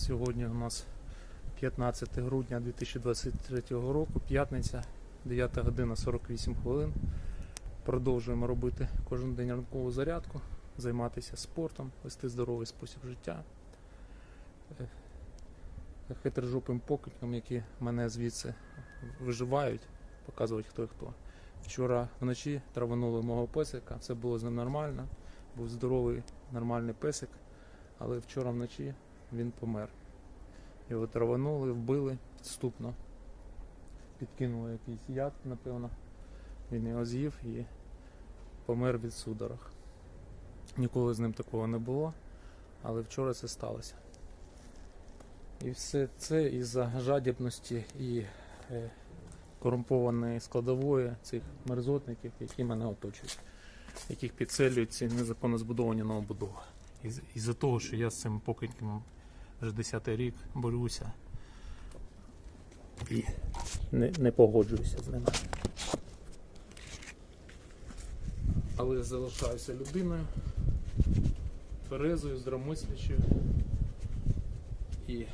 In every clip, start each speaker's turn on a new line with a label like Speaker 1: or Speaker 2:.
Speaker 1: Сьогодні у нас 15 грудня 2023 року, п'ятниця, 9 година 48 хвилин. Продовжуємо робити кожен день ранкову зарядку, займатися спортом, вести здоровий спосіб життя. Е, Хитрожопим покидькам, які мене звідси виживають, показують хто і хто. Вчора вночі траванули мого песика, все було з ним нормально, був здоровий, нормальний песик, але вчора вночі він помер. Його траванули, вбили підступно. Підкинули якийсь яд, напевно. Він його з'їв і помер від судорог. Ніколи з ним такого не було, але вчора це сталося. І все це із-за жадібності і е, корумпованої складової цих мерзотників, які мене оточують, яких підселюють ці незаконно збудовані новобудови. Із- Із-за того, що я з цим покидьком вже 10 рік борюся і не, не погоджуюся з ними. Але я залишаюся людиною, тверезою, здравомислячою і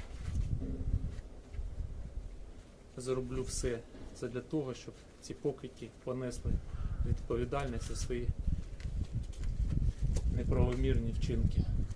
Speaker 1: зроблю все для того, щоб ці покидьки понесли відповідальність за свої неправомірні вчинки. —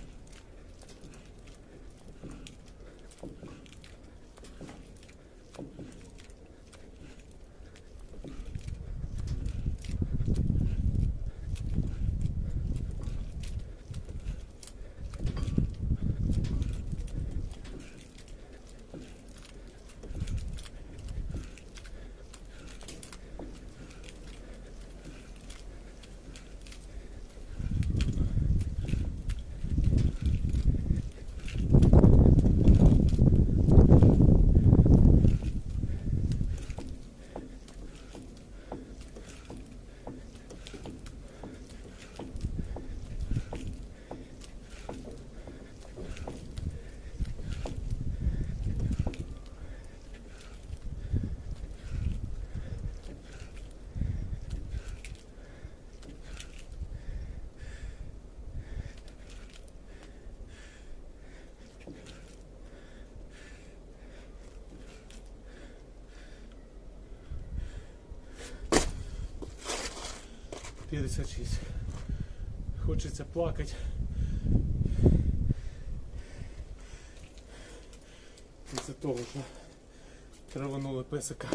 Speaker 1: 56. Хочеться плакати. Із-за того, що траванули песика.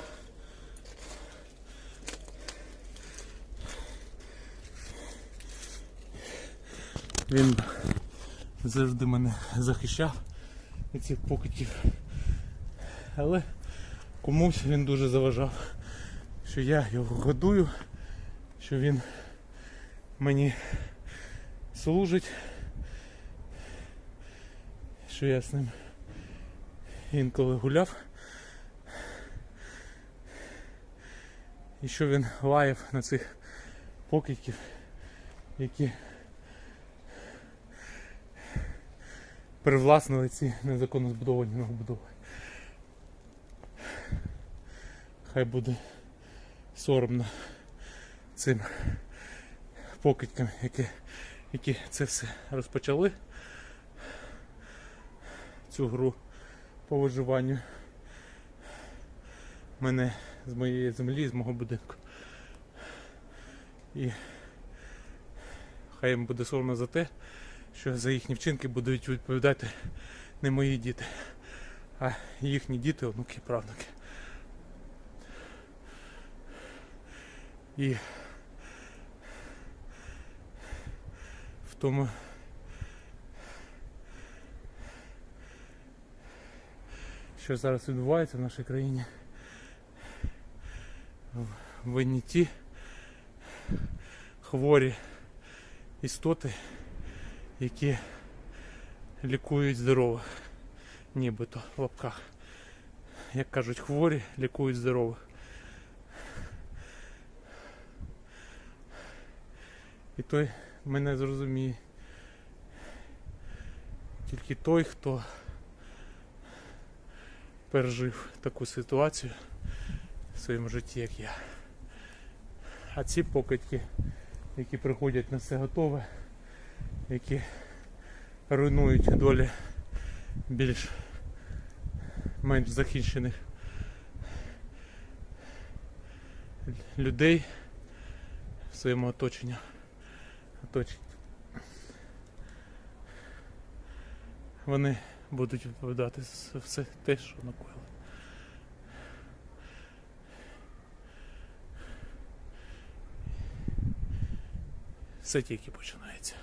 Speaker 1: Він завжди мене захищав від цих покидьків. Але комусь він дуже заважав, що я його годую, що він мені служить, що я з ним інколи гуляв. І що він лаяв на цих покидьків, які привласнили ці незаконно збудовані новобудови. Хай буде соромно цим покидькам, які, які це все розпочали. Цю гру по виживанню мене з моєї землі, з мого будинку. І хай їм буде соромно за те, що за їхні вчинки будуть відповідати не мої діти, а їхні діти, онуки, правнуки. І тому що зараз відбувається в нашій країні. Винні ті хворі істоти, які лікують здорових, нібито в лапках. Як кажуть, хворі лікують здорових. І той мене зрозуміє. Тільки той, хто пережив таку ситуацію в своєму житті, як я. А ці покидьки, які приходять на все готове, які руйнують долі більш менш захищених людей в своєму оточенні. Оточенні. Вони будуть відповідати за все те, що накоїли. Все тільки починається.